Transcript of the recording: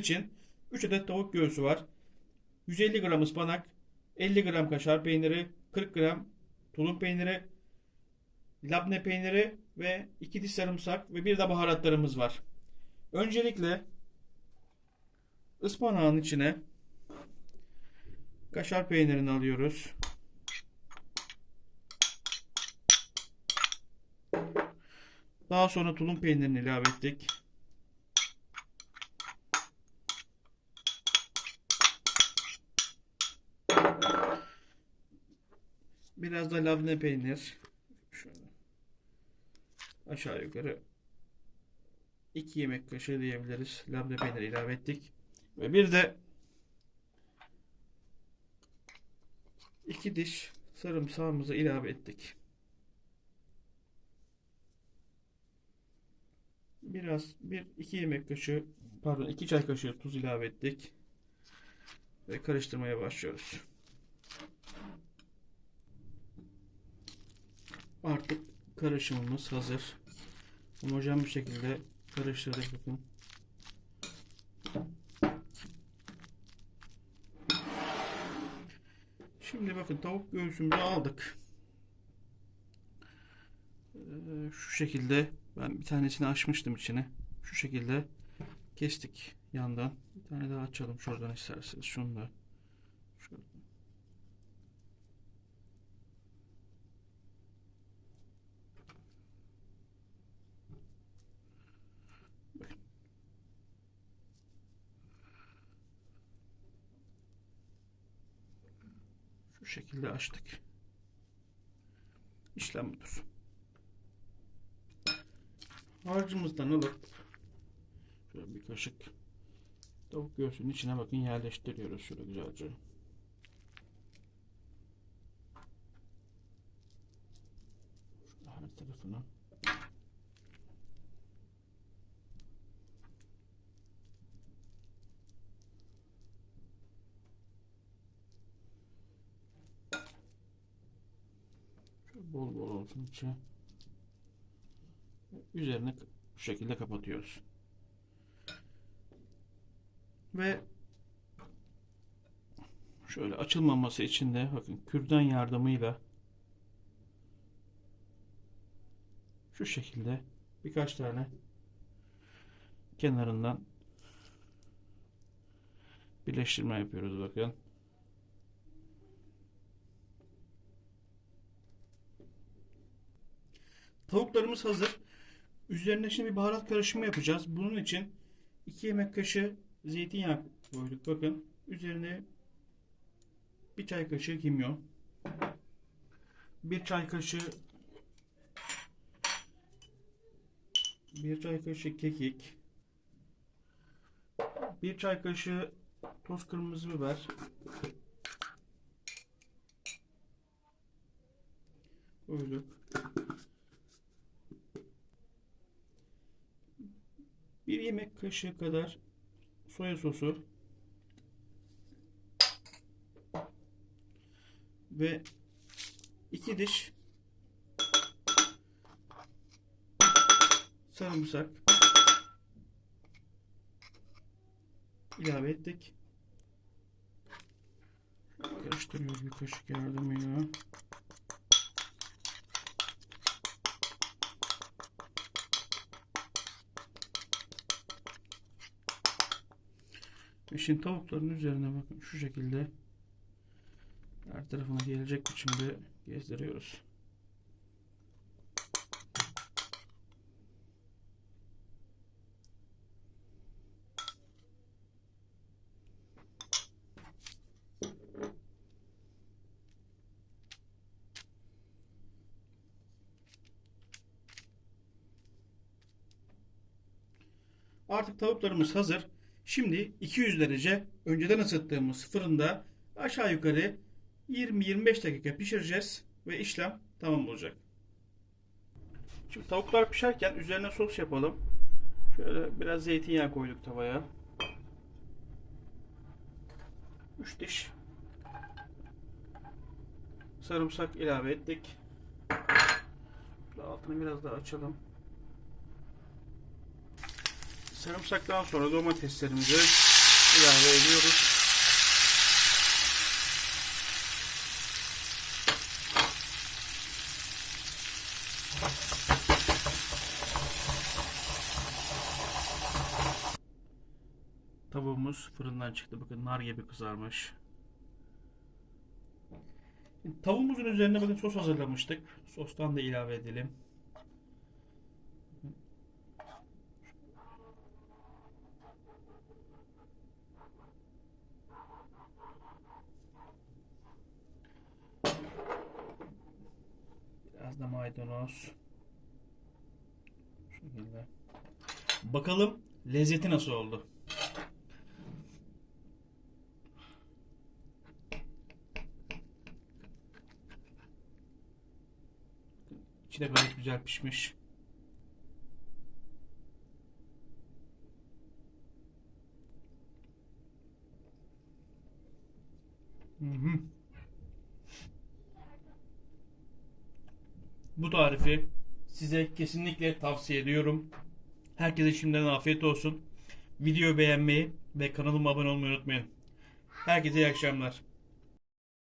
için 3 adet tavuk göğsü var. 150 gram ıspanak, 50 gram kaşar peyniri, 40 gram tulum peyniri, labne peyniri ve 2 diş sarımsak ve bir de baharatlarımız var. Öncelikle ıspanağın içine kaşar peynirini alıyoruz. Daha sonra tulum peynirini ilave ettik. Biraz da labne peynir. Şöyle. Aşağı yukarı 2 yemek kaşığı diyebiliriz. Labne peyniri ilave ettik. Ve bir de 2 diş sarımsağımızı ilave ettik. Biraz bir iki yemek kaşığı pardon iki çay kaşığı tuz ilave ettik. Ve karıştırmaya başlıyoruz. Artık karışımımız hazır. Homojen bir şekilde karıştırdık bakın. Şimdi bakın tavuk göğsümüzü aldık. Ee, şu şekilde ben bir tanesini açmıştım içine. Şu şekilde kestik yandan. Bir tane daha açalım şuradan isterseniz. Şunu da. Şuradan. Bakın. Şu şekilde açtık. İşlem budur. Harcımızdan alıp şöyle bir kaşık tavuk göğsünün içine bakın yerleştiriyoruz şöyle güzelce. Şöyle her tarafına. Bol bol olsun içi. Üzerine bu şekilde kapatıyoruz. Ve şöyle açılmaması için de bakın kürdan yardımıyla şu şekilde birkaç tane kenarından birleştirme yapıyoruz bakın. Tavuklarımız hazır. Üzerine şimdi bir baharat karışımı yapacağız. Bunun için 2 yemek kaşığı zeytinyağı koyduk. Bakın üzerine bir çay kaşığı kimyon. Bir çay kaşığı bir çay kaşığı kekik. Bir çay kaşığı toz kırmızı biber. Koyduk. Bir yemek kaşığı kadar soya sosu ve iki diş sarımsak ilave ettik. Karıştırıyoruz bir kaşık yardımıyla. Şimdi tavukların üzerine bakın şu şekilde her tarafına gelecek biçimde gezdiriyoruz. Artık tavuklarımız hazır. Şimdi 200 derece önceden ısıttığımız fırında aşağı yukarı 20-25 dakika pişireceğiz ve işlem tamam olacak. Şimdi tavuklar pişerken üzerine sos yapalım. Şöyle biraz zeytinyağı koyduk tavaya. 3 diş sarımsak ilave ettik. Altını biraz daha açalım. Sarımsaktan sonra domateslerimizi ilave ediyoruz. Tavuğumuz fırından çıktı. Bakın nar gibi kızarmış. Tavuğumuzun üzerine bakın sos hazırlamıştık. Sostan da ilave edelim. Biraz da maydanoz. Şu şekilde. Bakalım lezzeti nasıl oldu? İçi de gayet güzel pişmiş. Hı Bu tarifi size kesinlikle tavsiye ediyorum. Herkese şimdiden afiyet olsun. Videoyu beğenmeyi ve kanalıma abone olmayı unutmayın. Herkese iyi akşamlar.